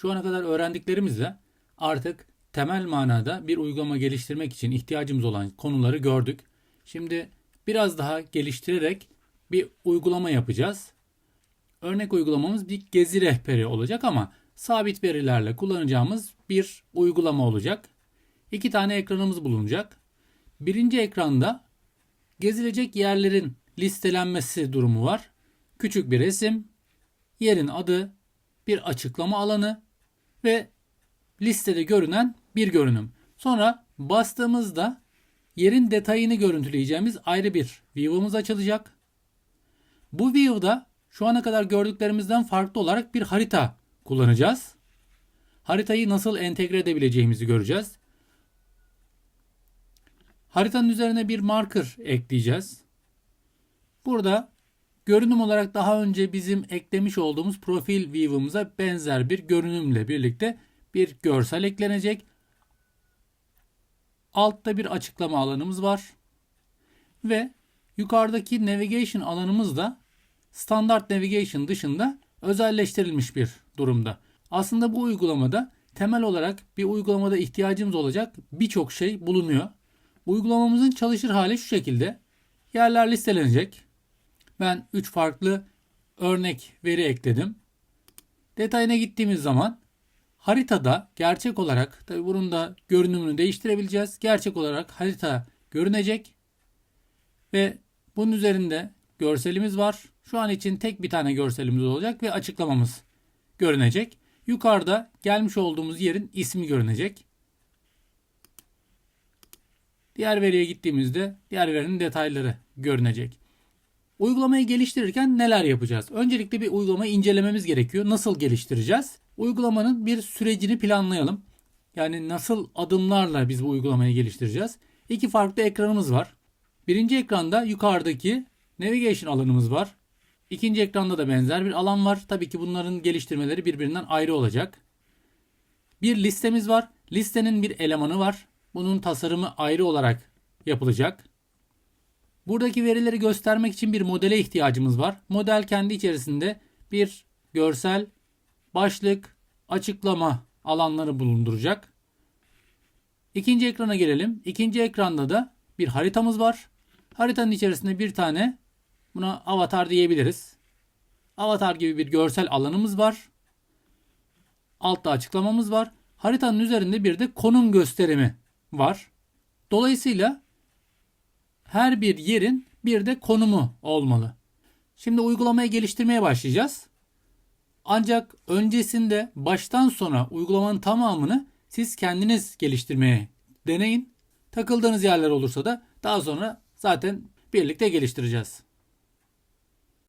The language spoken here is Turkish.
Şu ana kadar öğrendiklerimizle artık temel manada bir uygulama geliştirmek için ihtiyacımız olan konuları gördük. Şimdi biraz daha geliştirerek bir uygulama yapacağız. Örnek uygulamamız bir gezi rehberi olacak ama sabit verilerle kullanacağımız bir uygulama olacak. İki tane ekranımız bulunacak. Birinci ekranda gezilecek yerlerin listelenmesi durumu var. Küçük bir resim, yerin adı, bir açıklama alanı ve listede görünen bir görünüm. Sonra bastığımızda yerin detayını görüntüleyeceğimiz ayrı bir view'umuz açılacak. Bu view'da şu ana kadar gördüklerimizden farklı olarak bir harita kullanacağız. Haritayı nasıl entegre edebileceğimizi göreceğiz. Haritanın üzerine bir marker ekleyeceğiz. Burada görünüm olarak daha önce bizim eklemiş olduğumuz profil view'umuza benzer bir görünümle birlikte bir görsel eklenecek. Altta bir açıklama alanımız var. Ve yukarıdaki navigation alanımız da standart navigation dışında özelleştirilmiş bir durumda. Aslında bu uygulamada temel olarak bir uygulamada ihtiyacımız olacak birçok şey bulunuyor. Uygulamamızın çalışır hali şu şekilde. Yerler listelenecek. Ben 3 farklı örnek veri ekledim. Detayına gittiğimiz zaman haritada gerçek olarak tabi bunun da görünümünü değiştirebileceğiz. Gerçek olarak harita görünecek ve bunun üzerinde görselimiz var. Şu an için tek bir tane görselimiz olacak ve açıklamamız görünecek. Yukarıda gelmiş olduğumuz yerin ismi görünecek. Diğer veriye gittiğimizde diğer verinin detayları görünecek. Uygulamayı geliştirirken neler yapacağız? Öncelikle bir uygulamayı incelememiz gerekiyor. Nasıl geliştireceğiz? Uygulamanın bir sürecini planlayalım. Yani nasıl adımlarla biz bu uygulamayı geliştireceğiz? İki farklı ekranımız var. Birinci ekranda yukarıdaki navigation alanımız var. İkinci ekranda da benzer bir alan var. Tabii ki bunların geliştirmeleri birbirinden ayrı olacak. Bir listemiz var. Listenin bir elemanı var. Bunun tasarımı ayrı olarak yapılacak. Buradaki verileri göstermek için bir modele ihtiyacımız var. Model kendi içerisinde bir görsel, başlık, açıklama alanları bulunduracak. İkinci ekrana gelelim. İkinci ekranda da bir haritamız var. Haritanın içerisinde bir tane buna avatar diyebiliriz. Avatar gibi bir görsel alanımız var. Altta açıklamamız var. Haritanın üzerinde bir de konum gösterimi var. Dolayısıyla her bir yerin bir de konumu olmalı. Şimdi uygulamayı geliştirmeye başlayacağız. Ancak öncesinde baştan sona uygulamanın tamamını siz kendiniz geliştirmeye deneyin. Takıldığınız yerler olursa da daha sonra zaten birlikte geliştireceğiz.